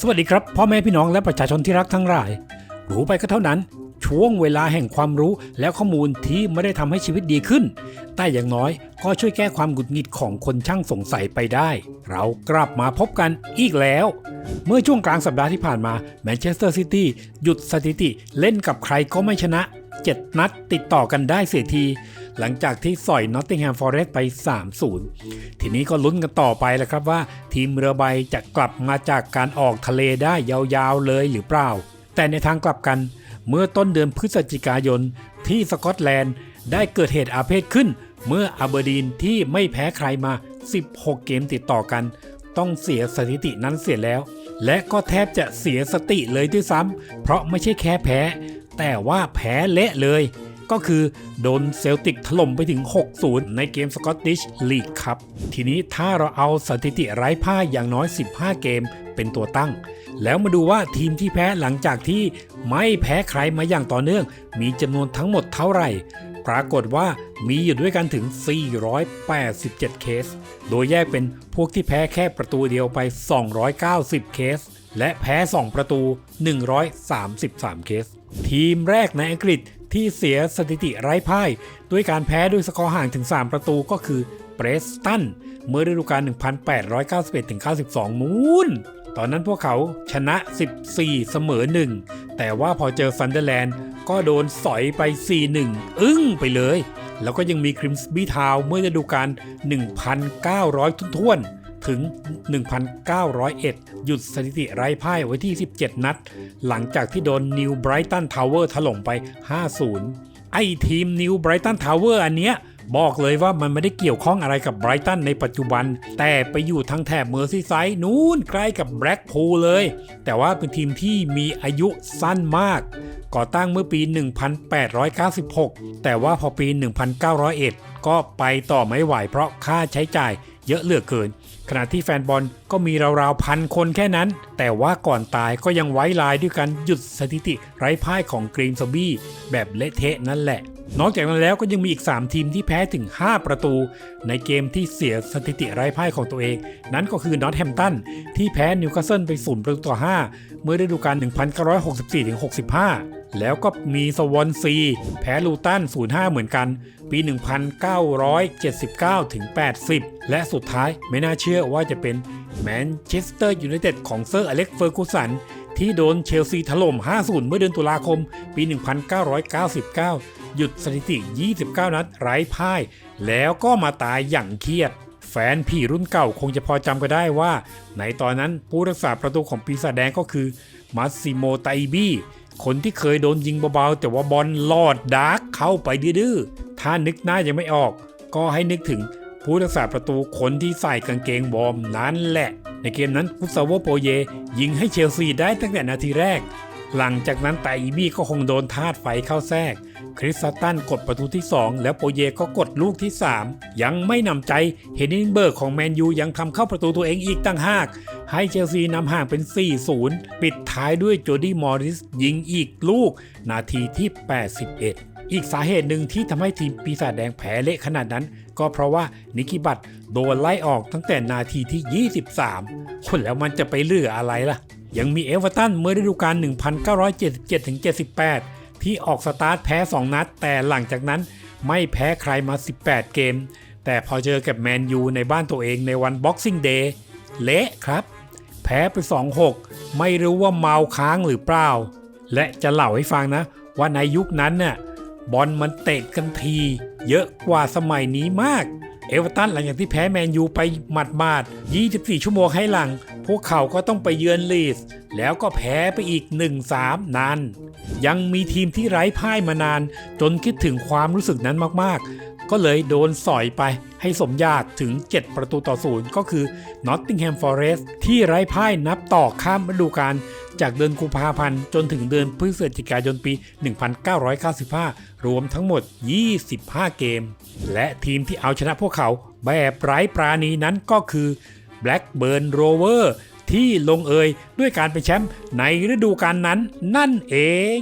สวัสดีครับ พ่อแม่พี่น้องและประชาชนที่รักทั้งหลาย รู้ไปก็เท่านั้น ช่วงเวลาแห่งความรู้และข้อมูลที่ไม่ได้ทำให้ชีวิตดีขึ้น แต่อย่างน้อยก็ช่วยแก้ความหงุดหงิดของคนช่างสงสัยไปได้ เรากลับมาพบกันอีกแล้ว เมื่อช่วงกลางสัปดาห์ที่ผ่านมาแมนเชสเตอร์ซิตี้หยุดสถิติเล่นกับใครก็ไม่ชนะ 7 นัดติดต่อกันได้เสียทีหลังจากที่สอยนอตติงแฮมฟอร์เรสต์ไป 3-0 ทีนี้ก็ลุ้นกันต่อไปแล้วครับว่า ทีมเรือใบจะกลับมาจากการออกทะเลได้ยาวๆเลยหรือเปล่า แต่ในทางกลับกัน เมื่อต้นเดือนพฤศจิกายนที่สกอตแลนด์ได้เกิดเหตุอาเพศขึ้น เมื่ออาเบอร์ดีนที่ไม่แพ้ใครมา 16 เกมติดต่อกัน ต้องเสียสถิตินั้นเสียแล้ว และก็แทบจะเสียสติเลยด้วยซ้ำเพราะไม่ใช่แค่แพ้ แต่ว่าแพ้เละเลย ก็คือโดนเซลติกถล่มไปถึง 6-0 ในเกมสกอตติชลีกครับ ทีนี้ถ้าเราเอาสถิติไร้พ่ายอย่างน้อย 15 เกมเป็นตัวตั้ง แล้วมาดูว่าทีมที่แพ้หลังจากที่ไม่แพ้ใครมาอย่างต่อเนื่อง มีจำนวนทั้งหมดเท่าไหร่ ปรากฏว่ามีอยู่ด้วยกันถึง 487 เคส โดยแยกเป็นพวกที่แพ้แค่ประตูเดียวไป 290 เคส และแพ้ 2 ประตู 133 เคส ทีมแรกในอังกฤษ ที่เสียสถิติไร้พ่าย ด้วยการแพ้ด้วยสกอร์ห่างถึง 3 ประตูก็คือเบรสตันเมื่อฤดูกาล 1891-92 นู้นตอนนั้นพวกเขาชนะ 14 เสมอ 1 แต่ว่าพอเจอซันเดอร์แลนด์ก็โดนสอยไป 4-1 อึ้งไปเลย แล้วก็ยังมีคริมสบีทาวเมื่อฤดูกาล 1,900 ทุ่นๆ ถึง 1,901 หยุดสถิติไร้พ่ายไว้ที่ 17 นัด หลังจากที่โดนนิวไบรตันทาวเวอร์ถล่มไป 5-0 ไอ้ทีมนิวไบรตันทาวเวอร์อันเนี้ยบอกเลยว่ามันไม่ได้เกี่ยวข้องอะไรกับไบรตันในปัจจุบัน แต่ไปอยู่ทางแถบเมอร์ซีไซด์นู้นใกล้กับแบล็กพูลเลย แต่ว่าเป็นทีมที่มีอายุสั้นมาก ก่อตั้งเมื่อปี 1896 แต่ว่าพอปี 1901 ก็ไปต่อไม่ไหวเพราะค่าใช้จ่าย เยอะเหลือเกิน ขณะที่แฟนบอลก็มีราวๆพันคนแค่นั้น แต่ว่าก่อนตายก็ยังไว้ลายด้วยการหยุดสถิติไร้พ่ายของกรีนซบี้แบบเละเทะนั่นแหละ นอกจากนั้นแล้วก็ยังมีอีก 3 ทีมที่แพ้ถึง 5 ประตู ในเกมที่เสียสถิติไร้พ่ายของตัวเอง นั่นก็คือนอตแฮมตันที่แพ้นิวคาสเซิลไป0ประตูต่อ 5 เมื่อฤดูกาล1964-65 แล้วก็มีสวอนซีแพ้ลูตัน 0-5 เหมือนกัน ปี 1979 ถึง 80 และสุดท้ายไม่น่าเชื่อว่าจะเป็นแมนเชสเตอร์ยูไนเต็ดของเซอร์อเล็กเฟอร์กูสันที่โดนเชลซีถล่ม 5-0 เมื่อเดือนตุลาคม ปี 1999 หยุดสถิติ 29 นัดไร้พ่าย แล้วก็มาตายอย่างเครียด แฟนผีรุ่นเก่าคงจะพอจำกันได้ว่า ในตอนนั้นผู้รักษาประตูของปีศาจแดงก็คือมัสซิโมไตบี้ คนที่เคยโดนยิงเบาๆ แต่ว่าบอลลอดดาร์กเข้าไปดื้อๆ ถ้านึกหน้ายังไม่ออก ก็ให้นึกถึงผู้รักษาประตูคนที่ใส่กางเกงวอร์มนั้นแหละ ในเกมนั้นกุซาโวโปเย ยิงให้เชลซีได้ตั้งแต่นาทีแรก หลังจากนั้นไตอีบี้ก็คงโดนธาตุไฟเข้าแทรก คริสตันกดประตูที่ 2 แล้วโปเยก็กดลูกที่ 3 ยังไม่นำใจเฮนินเบิร์กของแมนยูยังทำเข้าประตูตัวเองอีกตั้งหาก ให้เชลซีนำห่างเป็น 4-0 ปิดท้ายด้วยโจดี้มอริสยิงอีกลูก นาทีที่ 81อีกสาเหตุหนึ่งที่ทำให้ทีมปีศาจแดงแพ้เละขนาดนั้น ก็เพราะว่านิกิบัตโดนไล่ออกตั้งแต่นาทีที่ 23 คนแล้วมันจะไปเลืออะไรล่ะ ยังมีเอเวอร์ตันเมื่อฤดูกาล 1977-78 ที่ออกสตาร์ทแพ้ 2 นัด แต่หลังจากนั้นไม่แพ้ใครมา 18 เกม แต่พอเจอกับแมนยูในบ้านตัวเองในวันบ็อกซิ่งเดย์เละครับ แพ้ไป 2-6 ไม่รู้ว่าเมาค้างหรือเปล่า และจะเล่าให้ฟังนะ ว่าในยุคนั้นน่ะบอลมันเตะกันที เยอะกว่าสมัยนี้มาก เอเวอร์ตันหลังจากที่แพ้แมนยูไปหมัดมาดๆ24 ชั่วโมงให้หลัง พวกเขาก็ต้องไปเยือนลีส แล้วก็แพ้ไปอีก 1-3 นาน ยังมีทีมที่ไร้พ่ายมานาน จนคิดถึงความรู้สึกนั้นมากๆ ก็เลยโดนสอยไปให้สมญาติถึง 7 ประตูต่อศูนย์ก็คือ Nottingham Forest ที่ไร้พ่ายนับต่อข้ามฤดูกาลจากเดือนกุมภาพันธ์จนถึงเดือนพฤศจิกายนปี 1995 รวมทั้งหมด 25 เกม และทีมที่เอาชนะพวกเขาแบบไร้ปราณีนั้นก็คือ Blackburn Rover ที่ลงเอยด้วยการเป็นแชมป์ในฤดูกาลนั้นนั่นเอง